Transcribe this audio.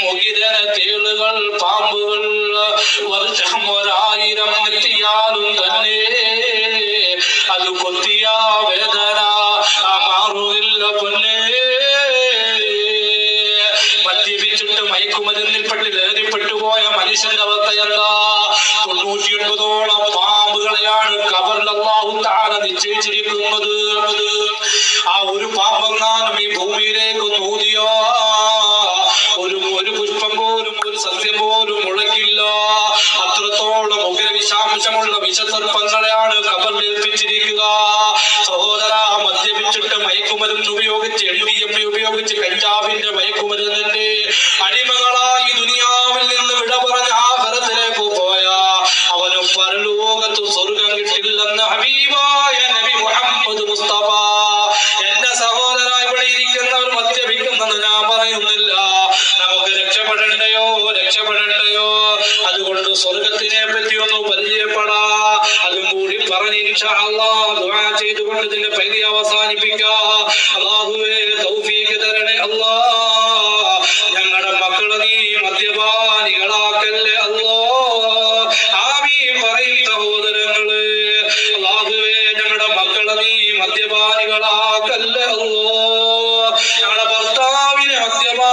മുകിരന തേളുകൾ പാമ്പുകൾ വർഷം ഒരായിരം എത്തിയാലും തന്നെ അത് കൊത്തിയ വേദന മാറുകില്ല പൊന്നേ. മദ്യപിച്ചിട്ട് മയക്കുമരുന്നിൽപ്പെട്ട് ലഹരിപ്പെട്ടു പോയ മനുഷ്യന്റെ അവസ്ഥ എന്താ? തൊണ്ണൂറ്റിയൊൻപതോളം പാമ്പുകളെയാണ് കബറിൽ അള്ളാഹു താര നിശ്ചയിച്ചിരിക്കുന്നത്. അത്രത്തോളം ഉഗ്രവിഷാംശമുള്ള വിഷസർപ്പങ്ങളെയാണ് കബറിൽ ഏൽപ്പിച്ചിരിക്കുക സഹോദര മദ്യപിച്ചിട്ട് മയക്കുമരുന്ന് ഉപയോഗിച്ച് എൽ ഡി എം ഉപയോഗിച്ച് കഞ്ചാവിന്റെ മയക്കുമരുന്നിന്റെ അടിമകളായി ദുനിയാവിൽ നിന്ന് വിട പറഞ്ഞ ആഹരത്തിലേക്ക് പോയ അവന് പരലോകത്ത് സ്വർഗം കിട്ടില്ലെന്ന് ഹബീബായ നബി മുഹമ്മദ് മുസ്തഫ. എന്റെ സഹോദര ഇവിടെ ഇരിക്കുന്നവർ മദ്യപിക്കുന്നെന്ന് ഞാൻ പറയുന്നില്ല. നമുക്ക് രക്ഷപ്പെടണ്ടയോ? രക്ഷപ്പെടണ്ടയോ? അതുകൊണ്ട് സ്വർഗത്തിനെ പറ്റി ഒന്ന് പരിചയപ്പെടാ. അതും കൂടി പറഞ്ഞ് ചെയ്തുകൊണ്ട് ഇതിന്റെ പൈതി അവസാനിപ്പിക്കാ. അള്ളാഹുവേ തൗഫീക്ക് തരണേ അള്ളാ ഞങ്ങളുടെ മക്കളെ നീ മദ്യപാനികളാക്കല്ലേ അല്ലോ. ആമീ പറയും സഹോദരങ്ങൾ. അള്ളാഹുവേ ഞങ്ങളുടെ മക്കളെ നീ ഞങ്ങളുടെ ഭർത്താവിനെ മദ്യപാ